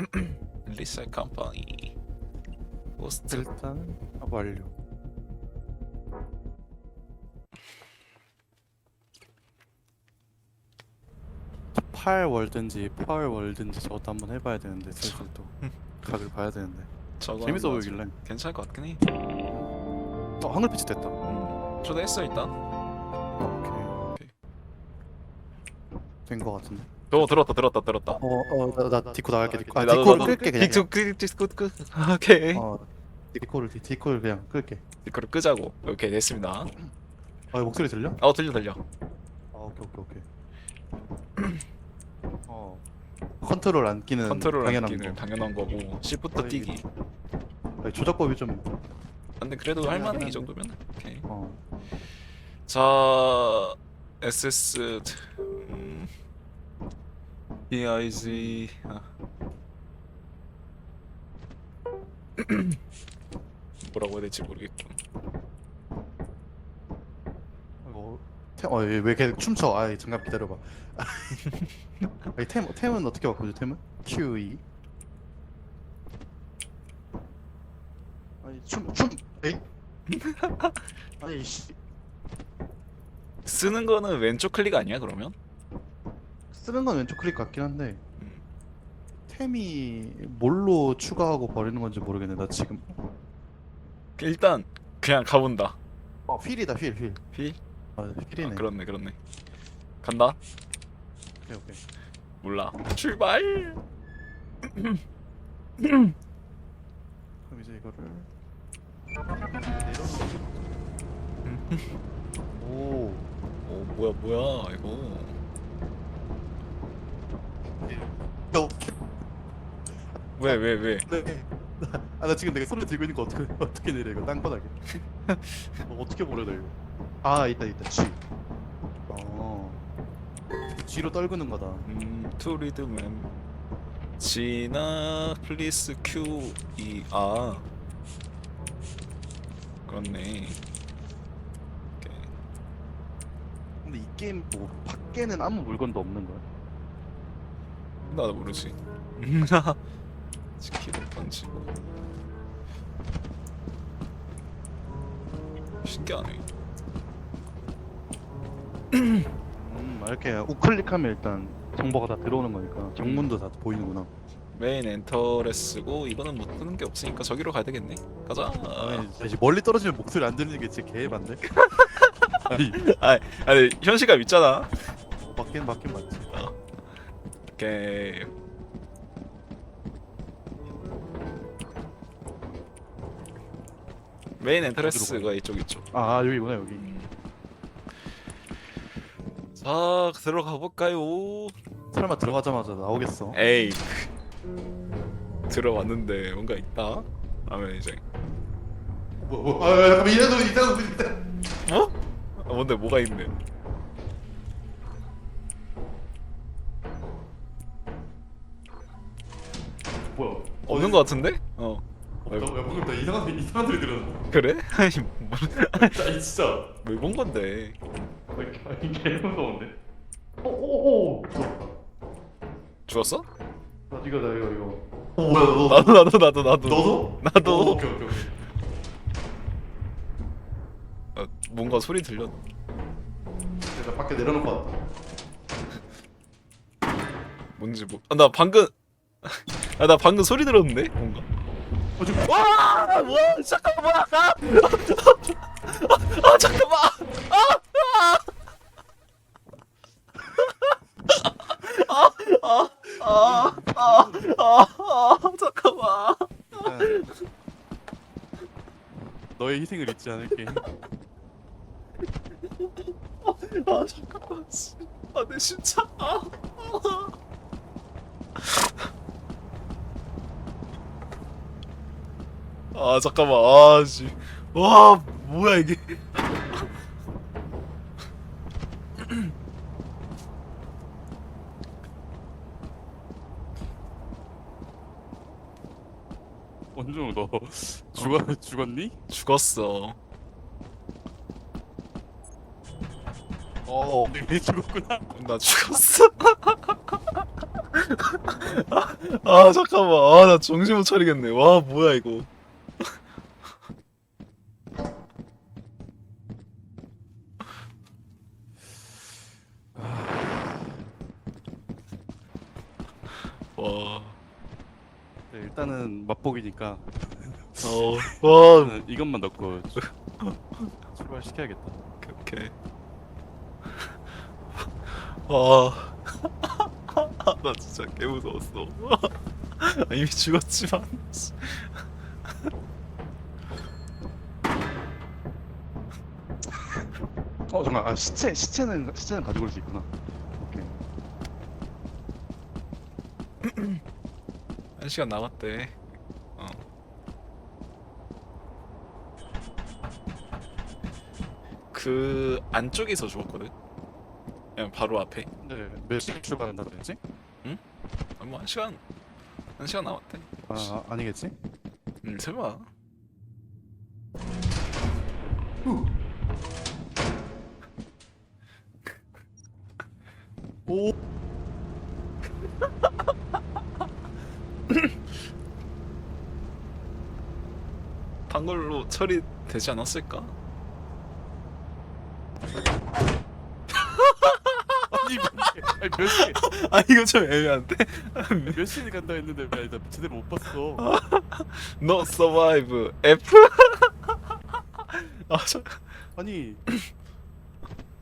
리셀 컴퍼니. 호스트. 일단 완료. 팔 월든지 펄 월든지 저것도 한번 해봐야 되는데 슬슬 또 각을 봐야 되는데. 저거 재밌어 보이길래. 괜찮을 것 같긴 해. 어 한글 패치 됐다. 음, 초대했어 일단. 오케이. 된거 같은데 어 들었다 들었다 들었다. 어어나 나 디코 나갈게 디코. 아 나도, 디코를 나도. 끌게 그냥. 디코 끄 디코 끄. 오케이. 어 디코를 디- 디코를 그냥 끌게. 디코를 끄자고. 오케이 됐습니다. 아 목소리 들려? 어 들려 들려. 아 오케이 오케이 오케이. 어 컨트롤 안 끼는 컨트롤 당연한 안기는 거. 당연한 거고 시프트 어, 뛰기. 아니, 조작법이 좀 근데 그래도 할만해 이. 정도면 오케이. 어. 자 SS 음, EIG 아. 뭐라고 해야 될지 모르겠군 이거 템, 어, 왜, 왜 계속 춤춰? 아이 잠깐 기다려봐. 아니, 템, 템은 어떻게 바꾸죠? 템은? QE. 아니 춤, 춤, 에이? 아니 씨, 쓰는 거는 왼쪽 클릭 아니야 그러면? 쓰는 건 왼쪽 클릭 같긴 한데 음. 템이 뭘로 추가하고 버리는 건지 모르겠네. 나 지금. 일단 그냥 가본다 어, 휠이다, 휠, 휠. 휠? 아, 휠이네. 아, 그렇네 그렇네 간다? 오케이, 오케이. 몰라 출발 그럼 이제 이거를 내려놓고. 오. 오 뭐야 뭐야 이거 너 왜 왜 왜? 네. 아, 나 지금 내가 손을 들고 있는 거 어떻게 어떻게 내려 이거 땅바닥에. 어, 어떻게 버려 나 이거. 아, 있다 있다. G. 어. G로 떨구는 거다. 음, 투 리드맨 지나 플리스 Q E 아 그렇네. 근데 이 게임 뭐 밖에는 아무 물건도 없는 거야. 나도 모르지 치킨을 던지고 신기하네 음, 이렇게 우클릭하면 일단 정보가 다 들어오는 거니까 정문도 다 보이는구나. 메인 엔터를 쓰고 이거는 못 뜨는 게 없으니까 저기로 가야 되겠네 가자 아니, 이제 멀리 떨어지면 목소리 안 들리는 게 진짜 개반데. 아니, 아니 현실감 있잖아 어, 맞긴 맞긴 맞지. 오케이 메인 엔터레스가 이쪽 이쪽 아, 여기구나 여기. 자 들어가 볼까요? 설마 들어가자마자 나오겠어? 에이 들어왔는데 뭔가 있다 하면 이제 뭐, 뭐, 아, 잠깐만 이래도 이래도 이래. 어? 아, 뭔데 뭐가 있네 뭐야? 없는 거 같은데? 어 없다고? 야 방금 나 이상한 소리- 이상한 소리 들었는데. 그래? 아니 뭐, 아니 진짜. 왜본 건데 아니 개 무서운데. 오오오. 죽었어? 나 이거 나 이거 이거. 오 뭐야 너? 나도 나도 나도 나도 너도? 나도 오, 오케이 오케이 오케이. 아, 뭔가 소리 들렸 나 밖에 내려놓고 왔다. 뭔지 뭐나 방금 아 나 방금 소리 들었는데 뭔가 어 지금 와, 뭐 잠깐만. 아, 아 잠깐만. 아, 아, 아, 아, 아, 잠깐만. 너의 희생을 잊지 않을게. 아, 잠깐만. 씨. 아, 내 진짜. 아, 아. 아, 잠깐만. 아, 씨. 와, 뭐야 이게? 원종 너 죽었 죽었니? 죽었어. 어, 네 죽었구나. 나 죽었어. 아 잠깐만 아 나 정신 못 차리겠네 와 뭐야 이거 와 네, 일단은 맛보기니까 어, 와, 저는 이것만 넣고 출발시켜야겠다. 오케이. 와, 나 진짜 개 무서웠어. 아, 이미 죽었지만. 씨. 어 잠깐 아 시체 시체는 시체는 가지고 올 수 있구나. 오케이. 한 시간 남았대. 어. 그 안쪽에서 죽었거든. 그냥 바로 앞에. 네 몇 시에 출발한다고 했지? 아, 뭐한 시간, 한 시간 남았대. 아, 아 아니겠지? 음, 설마. 오. 단걸로 처리되지 않았을까? 아니 아니 몇 시? 아 이거 좀 애매한데? 몇 시에 간다 했는데 왜 나 제대로 못 봤어. No survive F 아 저, 아니